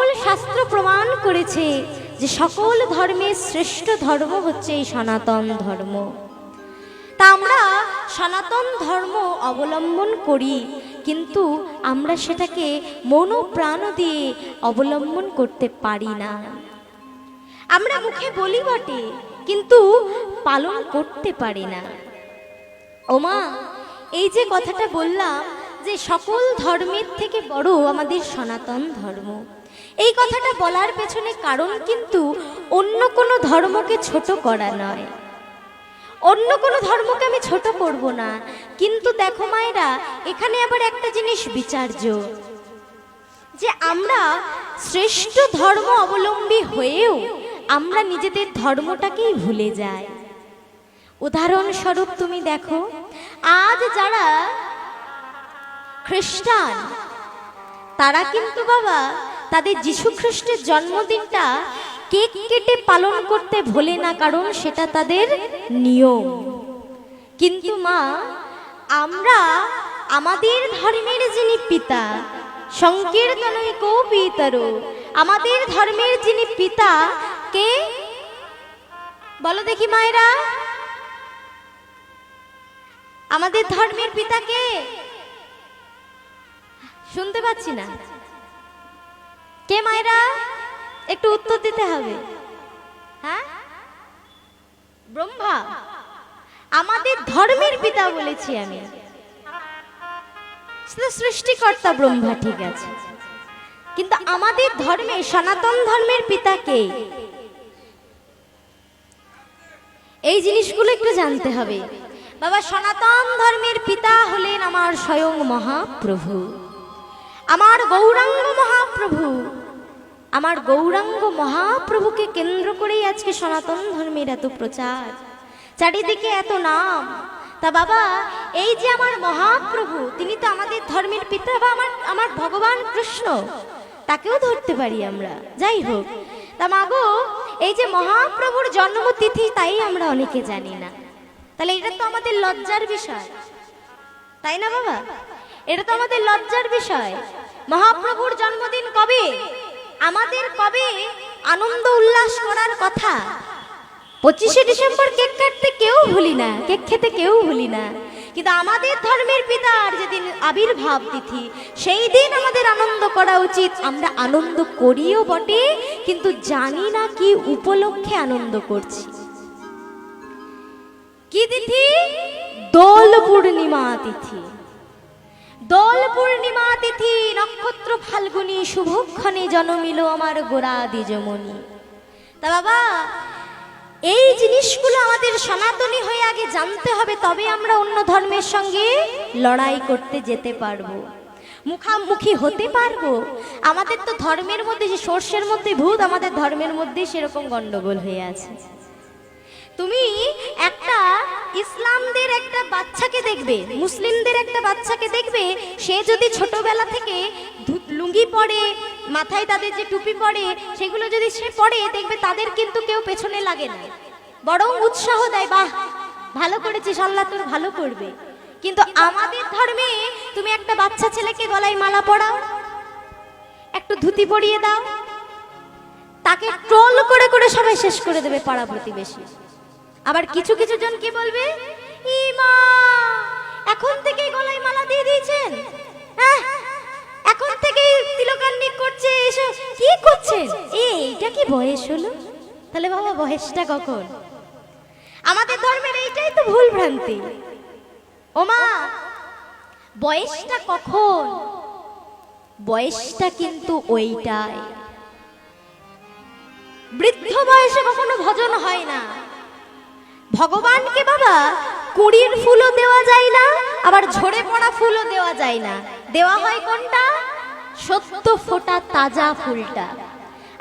সকল শাস্ত্র প্রমাণ করেছে যে সকল ধর্মের শ্রেষ্ঠ ধর্ম হচ্ছে এই সনাতন ধর্ম। তা আমরা সনাতন ধর্ম অবলম্বন করি, কিন্তু আমরা সেটাকে মনোপ্রাণ দিয়ে অবলম্বন করতে পারি না। আমরা মুখে বলি বটে, কিন্তু পালন করতে পারি না। ওমা, এই যে কথাটা বললাম যে সকল ধর্মের থেকে বড় আমাদের সনাতন ধর্ম। এই কথাটা বলার পেছনে কারণ কিন্তু অন্য কোনো ধর্মকে ছোট করা নয়। অন্য কোনো ধর্মকে আমি ছোট করব না। কিন্তু দেখো মায়েরা, এখানে আবার একটা জিনিস বিচার্য। যে আমরা শ্রেষ্ঠ ধর্ম অবলম্বী হয়েও আমরা নিজেদের ধর্মটাকেই ভুলে যাই। উদাহরণস্বরূপ তুমি দেখো, আজ যারা খ্রিস্টান। তারা কিন্তু বাবা, তাদের যীশু খ্রিস্টের জন্মদিনটা কেক কেটে পালন করতে ভোলে না, কারণ সেটা তাদের নিয়ম। কিন্তু মা, আমরা আমাদের ধর্মের যিনি পিতা সংকীর্তনই কৌপিতর। আমাদের ধর্মের যিনি পিতা, কে? বলো দেখি মায়েরা। আমাদের ধর্মের পিতা কে? শুনতে পাচ্ছি না। কে মায়েরা? একটু উত্তর দিতে হবে। হ্যাঁ? ব্রহ্মা, আমাদের ধর্মের পিতা বলেছি আমি। সৃষ্টিকর্তা ব্রহ্মা ঠিক আছে। কিন্তু আমাদের ধর্মে সনাতন ধর্মের পিতা কে? এই জিনিসগুলো একটু জানতে হবে। বাবা, সনাতন ধর্মের পিতা হলেন আমার স্বয়ং মহাপ্রভু। আমার গৌরাঙ্গ মহাপ্রভু, আমার গৌরাঙ্গ মহাপ্রভুকে কেন্দ্র করেই আজকে সনাতন ধর্মের এত প্রচার। চারিদিকে এত নাম। তা বাবা, এই যে আমার মহাপ্রভু, তিনি তো আমাদের ধর্মের পিতা বা আমার আমার ভগবান কৃষ্ণ, তাকেও ধরতে পারি আমরা। যাই হোক, তা মাগো এই যে মহাপ্রভুর জন্মতিথি তাই আমরা অনেকে জানি না। তাহলে এটা তো আমাদের লজ্জার বিষয়। তাই না বাবা? এটা তো আমাদের লজ্জার বিষয়। মহাপ্রভুর জন্মদিন কবে? আমাদের কবে আনন্দ উল্লাস করার কথা? পঁচিশে ডিসেম্বর কেক কাটতে কেউ ভুলি না, কেক খেতে কেউ ভুলি না। কিন্তু আমাদের ধর্মের পিতার যেদিন আবির্ভাব তিথি, সেই দিন আমাদের আনন্দ করা উচিত। আমরা আনন্দ করিও বটে, কিন্তু জানি না কি উপলক্ষে আনন্দ করছি। কি তিথি? দোল পূর্ণিমা তিথি। দোল পূর্ণিমা তিথি, নক্ষত্র ফাল্গুনি, শুভক্ষণে জন্মিল আমার গোড়া দ্বিজমণি। তা বাবা, এই জিনিসগুলো আমাদের সনাতনী হয়ে আগে জানতে হবে, তবে আমরা অন্য ধর্মের সঙ্গে লড়াই করতে যেতে পারব। মুখামুখি হতে পারব। আমাদের তো ধর্মের মধ্যে যে সর্ষের মধ্যে ভূত, আমাদের ধর্মের মধ্যে সেরকম গণ্ডগোল হয়ে আছে। তুমি একটা ইসলামদের একটা বাচ্চাকে দেখবে, মুসলিমদের একটা বাচ্চাকে দেখবে, সে যদি ছোটবেলা থেকে লুঙ্গি পরে, মাথায় তাদের যে টুপি পরে, সেগুলো যদি সে পরে, দেখবে তাদের কিন্তু কেউ পেছনে লাগে না। বরং উৎসাহ দেয়, বাহ, ভালো করেছিস, আল্লাহ তোর ভালো করবে। কিন্তু আমাদের ধর্মে তুমি একটা বাচ্চা ছেলেকে গলায় মালা পরাও, একটু ধুতি পরিয়ে দাও, তাকে ট্রোল করে করে সবাই শেষ করে দেবে পাড়া প্রতিবেশী। আবার কিছু কিছু জন কি বলবে? ইমা এখন থেকেই গলায় মালা দিয়ে দিয়েছেন। হ্যাঁ এখন থেকেই তিলকান্নিক করছে এসব কি করছেন? এই, এইটা কি বয়স হলো? তাহলে বাবা বয়সটা কখন? আমাদের ধর্মের এইটাই তো ভুল ভ্রান্তি। ওমা বয়সটা কখন? বয়সটা কিন্তু ওইটাই। বৃদ্ধ বয়সে কখনো ভজন হয় না। ভগবানকে বাবা, কুড়ির ফুলও দেওয়া যায় না, আবার ঝরে পড়া ফুলও দেওয়া যায় না। দেওয়া হয় কোনটা? সত্য ফোটা তাজা ফুলটা।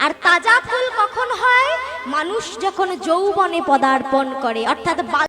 আর তাজা ফুল কখন হয়? মানুষ যখন যৌবনে পদার্পণ করে, অর্থাৎ